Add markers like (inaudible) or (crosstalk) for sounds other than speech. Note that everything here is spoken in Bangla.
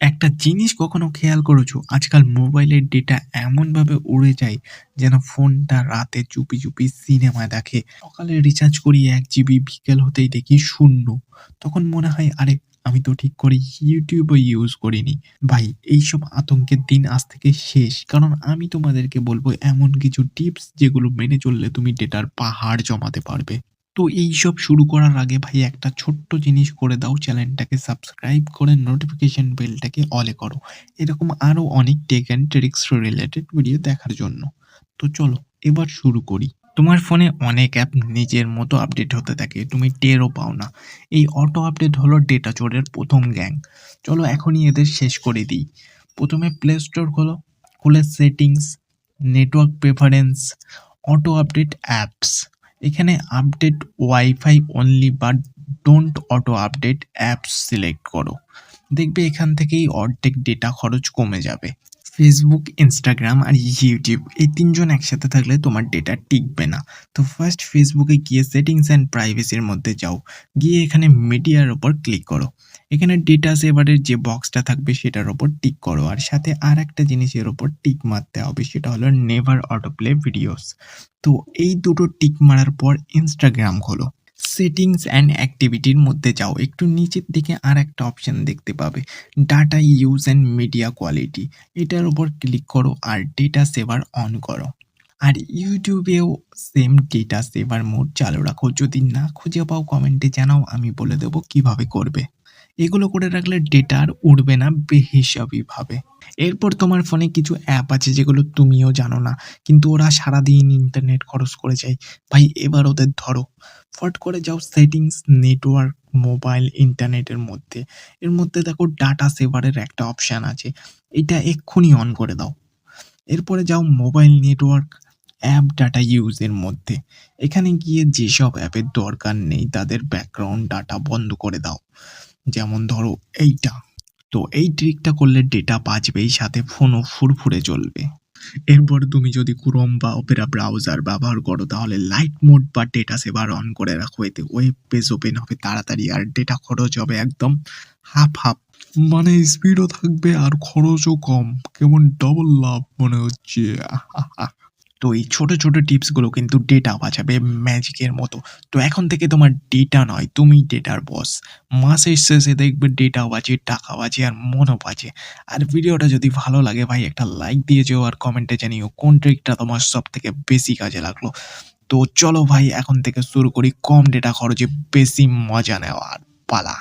একটা জিনিস কখনো খেয়াল করেছ? আজকাল মোবাইলের ডেটা এমনভাবে উড়ে যায় যেন ফোনটা রাতে চুপি, চুপি সিনেমা দেখে। সকালে রিচার্জ করি এক জিবি, বিকেল হতেই দেখি শূন্য। তখন মনে হয় আরে আমি তো ঠিক করে ও ইউজ করিনি। ভাই এইসব আতঙ্কের দিন আজ থেকে শেষ। কারণ আমি তোমাদেরকে বলব এমন কিছু টিপস যেগুলো মেনে চললে তুমি ডেটার পাহাড় জমাতে পারবে। তো এই সব শুরু করার আগে ভাই একটা ছোট্ট জিনিস করে দাও চ্যানেলটাকে সাবস্ক্রাইব করে নোটিফিকেশন বেলটাকে অলে করো। এরকম আরও অনেক tech and tricks related video দেখার জন্য। তো চলো এবার শুরু করি। তোমার ফোনে অনেক অ্যাপ নিজের মতো আপডেট হতে থাকে তুমি টেরও পাও না। এই অটো আপডেট হলো ডেটা চোরের প্রথম গ্যাং। চলো এখনই এদের শেষ করে দিই। প্রথমে প্লে স্টোর খোলো, খুলে settings, network preference, auto update apps. এখানে আপডেট ওয়াইফাই অনলি বা don't auto update apps select করো। দেখবে এখান থেকেই অর্ধেক ডেটা খরচ কমে যাবে। ফেসবুক, ইনস্টাগ্রাম আর ইউটিউব এই তিনজন একসাথে থাকলে তোমার ডেটা টিকবে না। তো ফার্স্ট ফেসবুকে গিয়ে সেটিংস অ্যান্ড প্রাইভেসির মধ্যে যাও। গিয়ে এখানে মিডিয়ার ওপর ক্লিক করো। এখানে ডেটা সেভারের যে বক্সটা থাকবে সেটার ওপর টিক করো আর সাথে আর একটা জিনিসের ওপর টিক মারতে হবে সেটা হলো নেভার অটো প্লে ভিডিওস। তো এই দুটো টিক মারার পর ইনস্টাগ্রাম খোলো। সেটিংস অ্যান্ড অ্যাক্টিভিটির মধ্যে যাও। একটু নিচের দিকে আর একটা অপশন দেখতে পাবে। Data use and media quality এটার উপর ক্লিক করো আর ডেটা সেভার অন করো। আর ইউটিউবেও সেম ডেটা সেভার মোড চালু রাখো। যদি না খুঁজে পাও কমেন্টে জানাও, আমি বলে দেবো কীভাবে করবে। এগুলো করে রাখলে ডেটা আর উড়বে না বেহিসাবিভাবে এরপর তোমার ফোনে কিছু অ্যাপ আছে যেগুলো তুমিও জানো না। কিন্তু ওরা সারাদিন ইন্টারনেট খরচ করে যায়। ভাই, এবার ওদের ধরো। ফট করে যাও সেটিংস নেটওয়ার্ক মোবাইল ইন্টারনেটের মধ্যে। এর মধ্যে দেখো ডাটা সেভারের একটা অপশান আছে। এটা এক্ষুনি অন করে দাও। এরপরে যাও মোবাইল নেটওয়ার্ক অ্যাপ ডাটা ইউজের মধ্যে। এখানে গিয়ে যেসব অ্যাপের দরকার নেই, তাদের ব্যাকগ্রাউন্ড ডাটা বন্ধ করে দাও। যেমন ধরো এইটা। তো এই ট্রিকটা করলে ডেটা বাঁচবেই সাথে ফোনও ফুরফুরে চলবে। এরপর তুমি যদি ক্রোম বা অপেরা ব্রাউজার ব্যবহার করো, তাহলে লাইট মোড বা ডেটা সেভার অন করে রাখো। এতে ওয়েব পেজ ওপেন হবে তাড়াতাড়ি আর ডেটা খরচ হবে একদম হাফ হাফ মানে স্পিডও থাকবে আর খরচও কম। কেমন ডবল লাভ মনে হচ্ছে। (laughs) তো এই ছোট ছোট টিপসগুলো কিন্তু ডেটা বাঁচাবে ম্যাজিকের মতো। তো এখন থেকে তোমার ডেটা নয়, তুমি ডেটার বস মাসের শেষে দেখবে ডেটা বাঁচে টাকা বাঁচে আর মনও বাঁচে আর ভিডিওটা যদি ভালো লাগে ভাই, একটা লাইক দিয়ে যেও আর কমেন্টে জানিও কোন ট্রিকটা তোমার সব থেকে বেশি কাজে লাগল। তো চলো ভাই, এখন থেকে শুরু করি কম ডেটা খরচে, বেশি মজা নেওয়ার পালা।